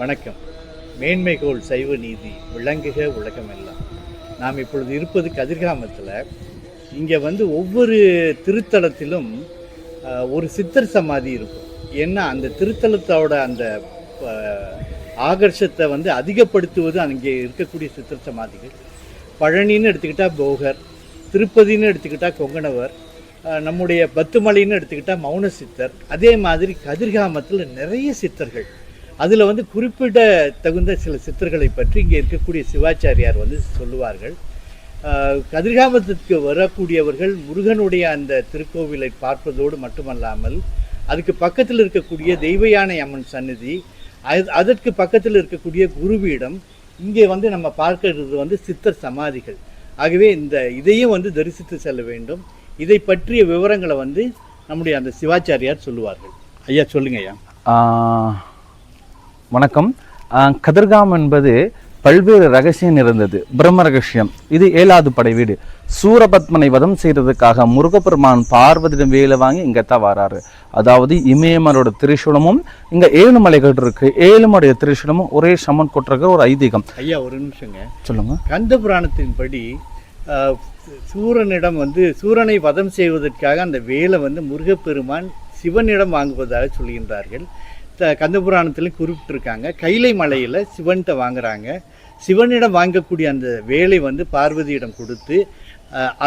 வணக்கம். மேன்மைகோள் சைவ நீதி விளங்குக உலகமெல்லாம். நாம் இப்பொழுது இருப்பது கதிர்காமத்தில். இங்கே வந்து ஒவ்வொரு திருத்தலத்திலும் ஒரு சித்தர் சமாதி இருக்கும். ஏன்னா அந்த திருத்தலத்தோட அந்த ஆகர்ஷத்தை வந்து அதிகப்படுத்துவது அங்கே இருக்கக்கூடிய சித்தர் சமாதிகள். பழனின்னு எடுத்துக்கிட்டால் போகர் திருப்பதின்னு எடுத்துக்கிட்டால் கொங்கணவர் நம்முடைய பத்துமலைன்னு எடுத்துக்கிட்டால் மௌன சித்தர். அதே மாதிரி கதிர்காமத்தில் நிறைய சித்தர்கள். அதில் வந்து குறிப்பிட தகுந்த சில சித்தர்களை பற்றி இங்கே இருக்கக்கூடிய சிவாச்சாரியார் வந்து சொல்லுவார்கள். கதிர்காமத்திற்கு வரக்கூடியவர்கள் முருகனுடைய அந்த திருக்கோவிலை பார்ப்பதோடு மட்டுமல்லாமல் அதுக்கு பக்கத்தில் இருக்கக்கூடிய தெய்வயானை அம்மன் சந்நிதி அது- அதற்கு பக்கத்தில் இருக்கக்கூடிய குருபீடம் இங்கே வந்து நம்ம பார்க்கிறது வந்து சித்தர் சமாதிகள். ஆகவே இந்த இதையும் வந்து தரிசித்து செல்ல வேண்டும். இதை பற்றிய விவரங்களை வந்து நம்முடைய அந்த சிவாச்சாரியார் சொல்லுவார்கள். ஐயா சொல்லுங்க ஐயா. வணக்கம். கதிர்காம் என்பது பல்வேறு ரகசியம் இருந்தது பிரம்ம ரகசியம். இது ஏழாவது படை வீடு. சூரபத்மனை வதம் செய்யறதுக்காக முருகப்பெருமான் பார்வதியிடம் வேலை வாங்கி இங்கத்தான் வராரு. அதாவது இமயமலோட திரிசூலமும் இங்க ஏழு மலைகள் இருக்கு. ஏழு மலைய திரிசூலமும் ஒரே சமன் கொட்டிருக்க ஒரு ஐதீகம். ஐயா ஒரு நிமிஷங்க. சொல்லுங்க. கந்த புராணத்தின்படி சூரனிடம் வந்து சூரனை வதம் செய்வதற்காக அந்த வேலை வந்து முருகப்பெருமான் சிவனிடம் வாங்குவதாக சொல்கின்றார்கள். த கந்த புராணத்தில் குறிப்பிட்டிருக்காங்க. கைலை மலையில் சிவன்கிட்ட வாங்குறாங்க. சிவனிடம் வாங்கக்கூடிய அந்த வேலை வந்து பார்வதியிடம் கொடுத்து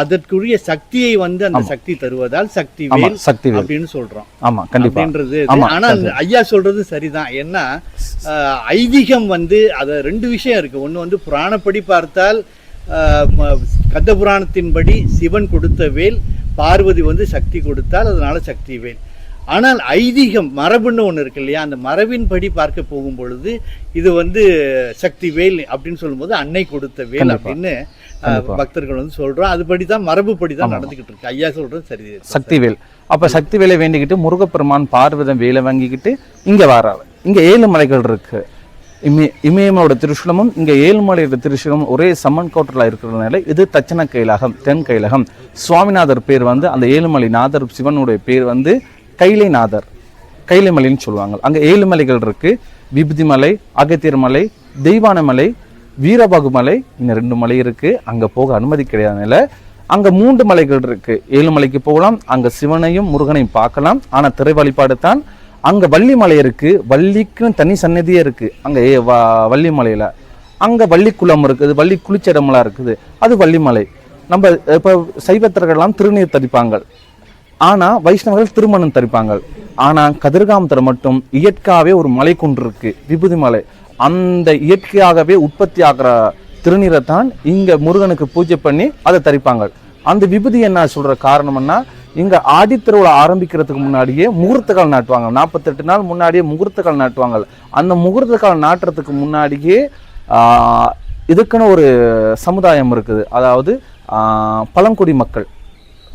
அதற்குரிய சக்தியை வந்து அந்த சக்தி தருவதால் சக்தி வேல் சக்தி அப்படின்னு சொல்றோம். ஆமா கண்டிப்பா. அப்படின்றது ஆனா அந்த ஐயா சொல்றது சரிதான். ஏன்னா ஐதீகம் வந்து அத ரெண்டு விஷயம் இருக்கு. ஒண்ணு வந்து புராணப்படி பார்த்தால் கந்த புராணத்தின்படி சிவன் கொடுத்த வேல் பார்வதி வந்து சக்தி கொடுத்தால் அதனால சக்தி வேல். ஆனால் ஐதீகம் மரபுன்னு ஒன்று இருக்கு இல்லையா? அந்த மரபின்படி பார்க்க போகும் பொழுது இது வந்து சக்தி வேல் அப்படின்னு சொல்லும்போது அன்னை கொடுத்த வேல். அப்படின்னு. பக்தர்கள் வந்து சொல்றோம். அதுபடி தான் மரபுப்படி தான் நடந்துகிட்டு இருக்கு. ஐயா சொல்றது சரி சக்திவேல் அப்ப சக்திவேலை வேண்டிக்கிட்டு முருகப்பெருமான் பார்வதம் வேலை வாங்கிக்கிட்டு இங்க வராரு. இங்க ஏழு மலைகள் இருக்கு. இமய இமயமோட திருஷூலமும் இங்க ஏழுமலையோட திருஷூலமும் ஒரே சம்மன் கோட்டரில் இருக்கிறதுனால இது தட்சண கைலாகம் தென் கைலாகம். சுவாமிநாதர் பேர் வந்து அந்த ஏழுமலை நாதர் சிவனுடைய பேர் வந்து கைலைநாதர் கைலைமலைன்னு சொல்லுவாங்க. அங்கே ஏழு மலைகள் இருக்குது விபதி மலை அகத்தியர் மலை தெய்வான மலை வீரபாகு மலை இன்னும் ரெண்டு மலை இருக்குது அங்கே போக அனுமதி கிடையாதுனால அங்கே மூன்று மலைகள் இருக்குது ஏழு மலைக்கு போகலாம் அங்கே சிவனையும் முருகனையும் பார்க்கலாம். ஆனால் திரை வழிபாடு தான். அங்கே வள்ளி மலை இருக்குது வள்ளிக்குன்னு தனி சன்னதியே இருக்குது அங்கே ஏ வ- வள்ளி மலையில். அங்கே வள்ளி குளம் இருக்குது வள்ளி குளிச்சடமெல்லாம் இருக்குது. அது வள்ளிமலை நம்ம இப்போ சைவத்தர்கள்லாம் திருநீர் தரிப்பாங்க. ஆனால் வைஷ்ணவர்கள் திருமணம் தரிப்பாங்க. ஆனால் கதிர்காமத்தில் மட்டும் இயற்கையாகவே ஒரு மலை குன்று இருக்கு விபூதி மலை. அந்த இயற்கையாகவே உற்பத்தி ஆகிற திருநீரை தான் இங்கே முருகனுக்கு பூஜை பண்ணி அதை தரிப்பாங்க. அந்த விபூதி என்ன சொல்கிற காரணம்னா இங்கே ஆடித்திருவிழா ஆரம்பிக்கிறதுக்கு முன்னாடியே முகூர்த்தக்கால் நாட்டுவாங்க. நாற்பத்தெட்டு நாள் முன்னாடியே முகூர்த்தக்கால் நாட்டுவாங்க. அந்த முகூர்த்தக்கால் நாட்டுறதுக்கு முன்னாடியே இதுக்குன்னு ஒரு சமுதாயம் இருக்குது. அதாவது பழங்குடி மக்கள்.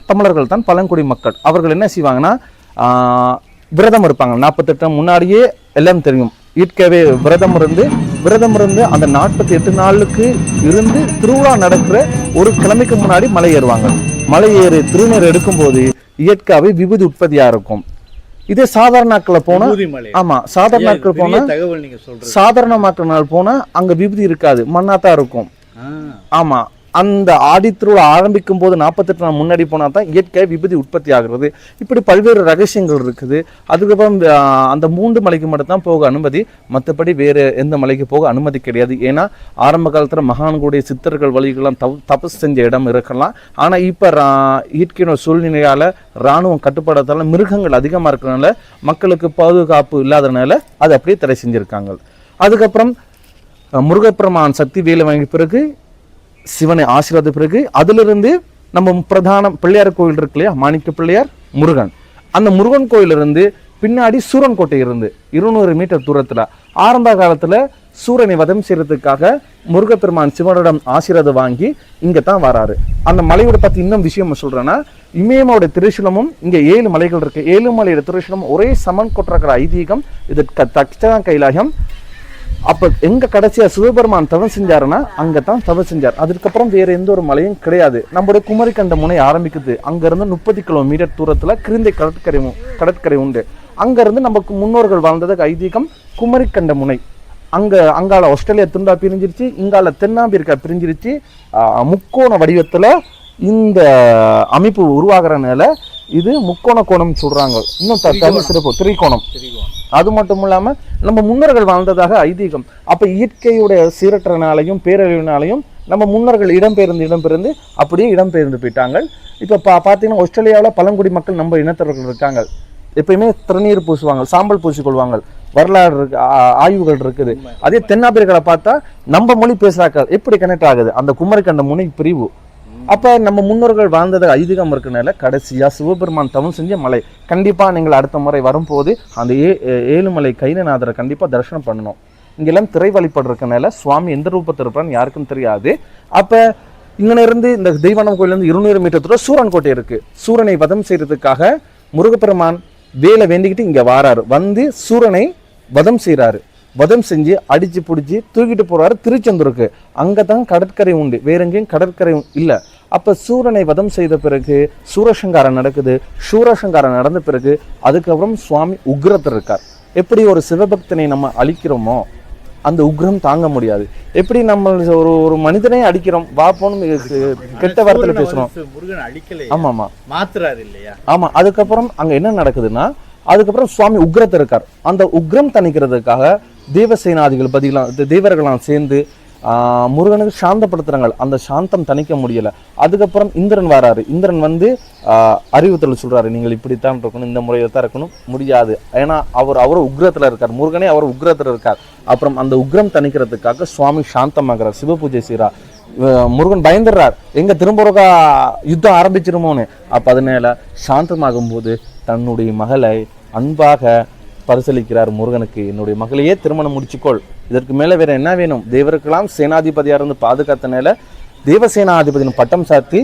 தமிழர்கள் தான் பழங்குடி மக்கள். அவர்கள் என்ன செய்வாங்கன்னா விரதம் இருப்பாங்க. நாற்பத்தெட்டு முன்னாடியே எல்லாம் தெரியும். இயற்கையாகவே விரதம் இருந்து விரதம் இருந்து அந்த நாற்பத்தி எட்டு நாளுக்கு இருந்து திருவிழா நடக்கிற ஒரு கிழமைக்கு முன்னாடி மலை ஏறுவாங்க. மலை ஏறி திருநீர் எடுக்கும்போது இயற்கையாகவே விபூதி உற்பத்தியா இருக்கும். இதே சாதாரண நாட்களில் போனா விபூதி மலை. ஆமா சாதாரண நாட்கள் பெரிய போனா தகவல் நீங்க சொல்றது. சாதாரண நாட்கள் நாள் போனா அங்க விபூதி இருக்காது. மண்ணா தான் இருக்கும். ஆ. அந்த ஆடித்திருவிழா ஆரம்பிக்கும் போது நாற்பத்தெட்டு நாள் முன்னாடி போனால் தான் இயற்கை விபதி உற்பத்தி ஆகிறது இப்படி பல்வேறு ரகசியங்கள் இருக்குது. அதுக்கப்புறம் அந்த மூன்று மலைக்கு மட்டும் தான் போக அனுமதி. மற்றபடி வேறு எந்த மலைக்கு போக அனுமதி கிடையாது. ஏன்னா ஆரம்ப காலத்தில் மகான்களுடைய சித்தர்கள் வழிகள்லாம் தவ தபஸ் செஞ்ச இடம் இருக்கலாம். ஆனால் இப்போ ரா- சூழ்நிலையால் இராணுவம் ராணுவம் மிருகங்கள் அதிகமாக இருக்கிறனால மக்களுக்கு பாதுகாப்பு இல்லாதனால அதை அப்படியே தடை செஞ்சிருக்காங்க. அதுக்கப்புறம் முருகப்பெருமான் சக்தி வேலை வாங்கிய பிறகு சிவனை ஆசீர்வாத பிறகு அதிலிருந்து நம்ம பிரதான பிள்ளையார் கோயில் இருக்கு இல்லையா? மாணிக்க பிள்ளையார் முருகன். அந்த முருகன் கோயிலிருந்து பின்னாடி சூரன் கோட்டை இருந்து இருநூறு மீட்டர் தூரத்தில் ஆரம்ப காலத்தில் சூரனை வதம் செய்யறதுக்காக முருகப்பெருமான் சிவனிடம் ஆசீர்வாதம் வாங்கி இங்கே தான் வராரு. அந்த மலையோட பற்றி இன்னும் விஷயம் சொல்கிறேன்னா இமயமோட திருசூலமும் இங்கே ஏழு மலைகள் இருக்குது ஏழு மலையோட திருசூலம் ஒரே சமன் கொட்டுறக்கிற ஐதீகம் இது க- தட்சண கைலாயம் அப்ப எங்க கடைசியா சிவபெருமான் தவம் செஞ்சாருன்னா அங்க தான் தவம் செஞ்சார். அதுக்கப்புறம் வேற எந்த ஒரு மலையும் கிடையாது. நம்முடைய குமரிக்கண்ட முனை ஆரம்பிக்குது. அங்க இருந்து முப்பது கிலோமீட்டர் தூரத்துல கிருந்தை கடற்கரை கடற்கரை உண்டு. அங்க இருந்து நமக்கு முன்னோர்கள் வாழ்ந்ததுக்கு ஐதீகம் குமரிக்கண்ட முனை. அங்க அங்கால ஆஸ்திரேலியா துண்டா பிரிஞ்சிருச்சு இங்கால தென்னாப்பிரிக்கா பிரிஞ்சிருச்சு. முக்கோண வடிவத்துல இந்த அமைப்பு உருவாகிறனால இது முக்கோண கோணம் சொல்றாங்க. இன்னும் சிறப்பு. திரிகோணம். தெரியும் அது மட்டும் இல்லாம நம்ம முன்னோர்கள் வாழ்ந்ததாக ஐதீகம். அப்போ இயற்கையுடைய சீரற்றனாலையும் பேரழிவினாலையும் நம்ம முன்னோர்கள் இடம்பெயர்ந்து இடம்பெயர்ந்து அப்படியே இடம்பெயர்ந்து போயிட்டாங்க. இப்போ பா பார்த்தீங்கன்னா ஆஸ்திரேலியாவில் பழங்குடி மக்கள் நம்ம இனத்தவர்கள் இருக்காங்க. எப்பயுமே திருநீர் பூசுவாங்க சாம்பல் பூசிக்கொள்வாங்க வரலாறு இருக்கு ஆய்வுகள் இருக்குது. அதே தென்னாப்பிரிக்காவில் பார்த்தா நம்ம மொழி பேசுகிறாக்கள் எப்படி கனெக்ட் ஆகுது? அந்த குமரிக்கண்ட முனை பிரிவு. அப்போ நம்ம முன்னோர்கள் வாழ்ந்தது ஐதீகம் இருக்கிறனால கடைசியாக சிவபெருமான் தவம் செஞ்ச மலை. கண்டிப்பாக நீங்கள் அடுத்த முறை வரும்போது அந்த ஏ ஏழுமலை கைனநாதரை கண்டிப்பாக தரிசனம் பண்ணணும். இங்கெல்லாம் திரை வழிபாடு இருக்கனால சுவாமி எந்த ரூபத்தில் இருப்பான்னு யாருக்கும் தெரியாது. அப்போ இங்கேருந்து இந்த தெய்வானம் கோயிலேருந்து இருநூறு மீட்டர் தூரம் சூரன் கோட்டை இருக்குது சூரனை வதம் செய்கிறதுக்காக முருகப்பெருமான் வேலை வேண்டிக்கிட்டு இங்கே வாராரு. வந்து சூரனை வதம் செய்கிறாரு வதம் செஞ்சு அடித்து பிடிச்சி தூக்கிட்டு போகிறாரு திருச்செந்தூருக்கு. அங்கே தான் கடற்கரை உண்டு. வேற எங்கேயும் கடற்கரை இல்லை. அப்ப சூரனை வதம் செய்த பிறகு சூரசங்காரம் நடக்குது. சூரசங்காரம் நடந்த பிறகு அதுக்கப்புறம் சுவாமி உக்ரத்தில் இருக்கார். எப்படி ஒரு சிவபக்தனை நம்ம அழிக்கிறோமோ அந்த உக்ரம் தாங்க முடியாது. எப்படி நம்ம ஒரு ஒரு மனிதனை அடிக்கிறோம் வா போன்னு கெட்ட வார்த்தையில பேசுறோம். ஆமா ஆமா மாத்துறாரு இல்லையா? ஆமா அதுக்கப்புறம் அங்க என்ன நடக்குதுன்னா அதுக்கப்புறம் சுவாமி உக்ரத்தில் இருக்கார். அந்த உக்ரம் தணிக்கிறதுக்காக தேவசேனாதிகள் பதிலாம் தேவர்களாம் சேர்ந்து முருகனுக்கு சாந்தப்படுத்துகிறாங்க அந்த சாந்தம் தணிக்க முடியலை. அதுக்கப்புறம் இந்திரன் வராரு. இந்திரன் வந்து அறிவுத்தல் சொல்கிறாரு நீங்கள் இப்படித்தான் இருக்கணும். இந்த முறையில் தான் இருக்கணும். முடியாது. ஏன்னா அவர் அவர் உக்ரத்தில் இருக்கார். முருகனே அவர் உக்ரத்தில் இருக்கார். அப்புறம் அந்த உக்ரம் தணிக்கிறதுக்காக சுவாமி சாந்தமாகிறார். சிவ பூஜை செய்கிறார் முருகன் பயந்துடுறார். எங்கே திரும்ப யுத்தம் ஆரம்பிச்சிருமோன்னு? அப்போ அதனால சாந்தமாகும் போது தன்னுடைய மகளை அன்பாக பரிசீலிக்கிறார் முருகனுக்கு. என்னுடைய மகளையே திருமணம் முடிச்சுக்கொள். இதற்கு மேல வேற என்ன வேணும்? தேவருக்கெல்லாம் சேனாதிபதியா இருந்து பாதுகாத்தனால தேவசேனாதிபதியின் பட்டம் சாத்தி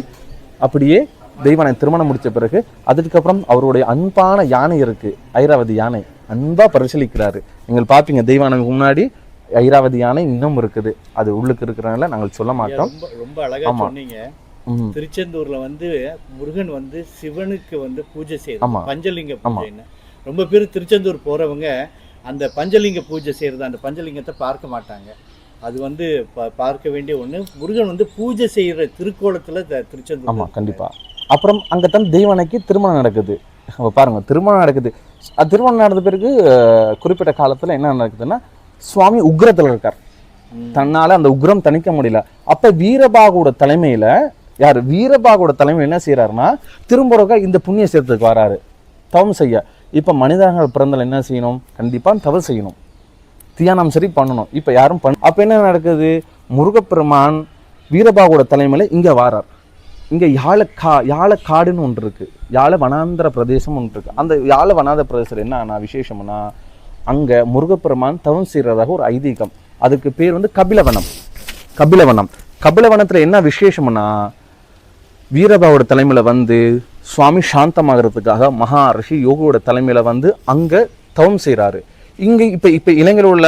அப்படியே தெய்வானை திருமணம் முடிச்ச பிறகு அதுக்கப்புறம் அவருடைய அன்பான யானை இருக்கு. ஐராவதி யானை. அன்பா பரிசீலிக்கிறாரு. நீங்கள் பார்ப்பீங்க தெய்வானுக்கு முன்னாடி ஐராவதி யானை இன்னும் இருக்குது. அது உள்ளுக்கு இருக்கிறனால நாங்கள் சொல்ல மாட்டோம். ரொம்ப ரொம்ப அழகா ஆமா. சொன்னீங்க. திருச்செந்தூர்ல வந்து முருகன் வந்து சிவனுக்கு வந்து பூஜை ஆமா. செய்யறது பஞ்சலிங்க ஆமா. பூஜைன்னு. ரொம்ப பேர் திருச்செந்தூர் போறவங்க அந்த பஞ்சலிங்க பூஜை செய்யறது அந்த பஞ்சலிங்கத்தை பார்க்க மாட்டாங்க. அது வந்து பா- பார்க்க வேண்டிய ஒண்ணு. முருகன் வந்து பூஜை செய்யற திருக்கோலத்துல திருச்செந்தூர் ஆமா கண்டிப்பா. அப்புறம் அங்கதான் தெய்வானைக்கு திருமணம் நடக்குது. அப்ப பாருங்க திருமணம் நடக்குது. அது திருமணம் நடந்த பிறகு குறிப்பிட்ட காலத்துல என்ன நடக்குதுன்னா சுவாமி உக்ரத்துல இருக்கார். தன்னால அந்த உக்ரம் தணிக்க முடியல. அப்ப வீரபாகுவோட தலைமையில யார்? வீரபாகுவோட தலைமையில என்ன செய்யறாருன்னா திரும்ப இந்த புண்ணிய சேர்த்துக்கு வராரு. தவம் செய்ய. இப்போ மனிதர்கள் பிறந்தால் என்ன செய்யணும்? கண்டிப்பாக தவம் செய்யணும். தியானம் சரி பண்ணணும். இப்போ யாரும் பண்ண அப்போ என்ன நடக்குது? முருகப்பெருமான் வீரபாகுவோட தலைமையில் இங்கே வாரார். இங்க யாழக்கா யாழக்காடுன்னு ஒன்று இருக்குது யாழ வனாந்திர பிரதேசம் ஒன்று இருக்குது அந்த யாழ வனாந்திர பிரதேசம் என்ன ஆனால் விசேஷம்னா அங்கே முருகப்பெருமான் தவம் செய்கிறதாக ஒரு ஐதீகம். அதுக்கு பேர் வந்து கபிலவனம். கபிலவனம். கபிலவனத்தில் என்ன விசேஷம்னா வீரபாவோட தலைமையில் வந்து சுவாமி சாந்தமாகறதுக்காக மகா ரிஷி யோகியோட தலைமையில வந்து அங்க தவம் செய்றாரு. இங்க இப்ப இப்ப இளைஞர் உள்ள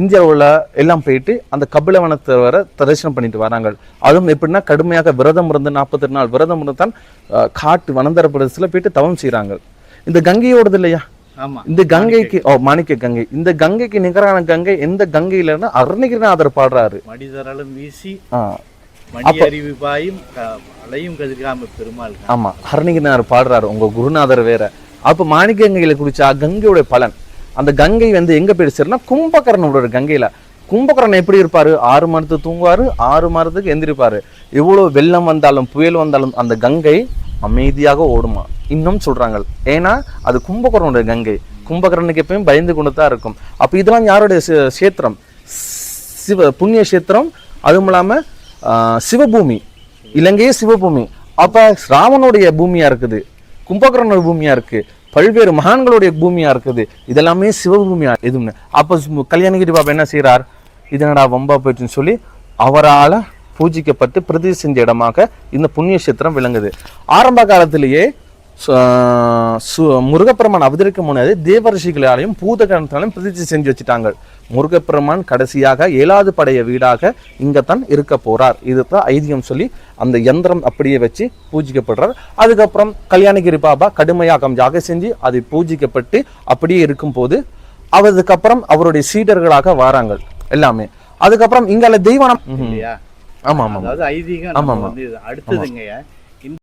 இந்தியாவுல உள்ள எல்லாம் போயிட்டு அந்த கபிலவனத்தை வர தரிசனம் பண்ணிட்டு வராங்க. அதுவும் எப்படின்னா கடுமையாக விரதம் இருந்து நாற்பத்தெட்டு நாள் விரதம் இருந்து தான் காட்டு வனந்தர பிரதேசத்துல போயிட்டு தவம் செய்றாங்க. இந்த கங்கையோடது இல்லையா? ஆமா. இந்த கங்கைக்கு ஓ மாணிக்க கங்கை. இந்த கங்கைக்கு நிகரான கங்கை எந்த கங்கையிலன்னா அருணகிரிநாதர் பாடுறாரு. மடிதரலும் வீசி ஆஹ் மணி பாயும் அலையும் கதிர்காம பெருமாள் ஆமா ஹரணிகனார் பாடுறாரு உங்க குருநாதர் வேற. அப்ப மாணிக்கங்கையில குடிச்சா கங்கையோட பலன். அந்த கங்கை வந்து எங்க போயிட்டு சேரும்னா கும்பகர்ணனோட கங்கையில. கும்பகர்ணன் எப்படி இருப்பாரு? ஆறு மரத்துக்கு தூங்குவாரு ஆறு மரத்துக்கு எந்திரிப்பாரு. எவ்வளவு வெள்ளம் வந்தாலும் புயல் வந்தாலும் அந்த கங்கை அமைதியாக ஓடுமா? இன்னும் சொல்றாங்க. ஏன்னா அது கும்பகர்ணனோட கங்கை. கும்பகர்ணனுக்கு எப்பயும் பயந்து கொண்டு தான் இருக்கும். அப்ப இதெல்லாம் யாருடைய சேத்திரம்? சிவ புண்ணிய சேத்திரம்? அதுவும் இல்லாம சிவபூமி. இலங்கையே சிவபூமி. அப்போ ராமனுடைய பூமியாக இருக்குது கும்பகர்ணோட பூமியாக இருக்குது பல்வேறு மகான்களுடைய பூமியாக இருக்குது இதெல்லாமே சிவபூமியாக எதுவுமே அப்போ கல்யாணகிரி பாபா என்ன செய்கிறார் இதனடா வம்பா போயிட்டுன்னு சொல்லி அவரால் பூஜிக்கப்பட்டு பிரதி செஞ்ச இடமாக இந்த புண்ணிய சித்திரம் விளங்குது. ஆரம்ப காலத்திலேயே முருகப்பெருமான் அவதரிக்க முன்னாடி தேவரிஷிகளாலையும் பூதகணத்தாலையும் பிரதிஷ்டை செஞ்சு வச்சுட்டாங்க. முருகப்பெருமான் கடைசியாக ஏழாவது படைய வீடாக இங்கத்தான் இருக்க போறார். இதுதான் ஐதீகம் சொல்லி அந்த யந்திரம் அப்படியே வச்சு பூஜிக்கப்படுறார். அதுக்கப்புறம் கல்யாணகிரி பாபா கடுமையாக யாக செஞ்சு அது பூஜிக்கப்பட்டு அப்படியே இருக்கும்போது அதுக்கப்புறம் அவருடைய சீடர்களாக வாராங்க எல்லாமே. அதுக்கப்புறம் இங்கால தெய்வானம். இல்லையா? ஆமா ஆமா அதாவது ஐதீகம் ஆமா, நம்ம ஆமா. வந்து இது. அடுத்ததுங்க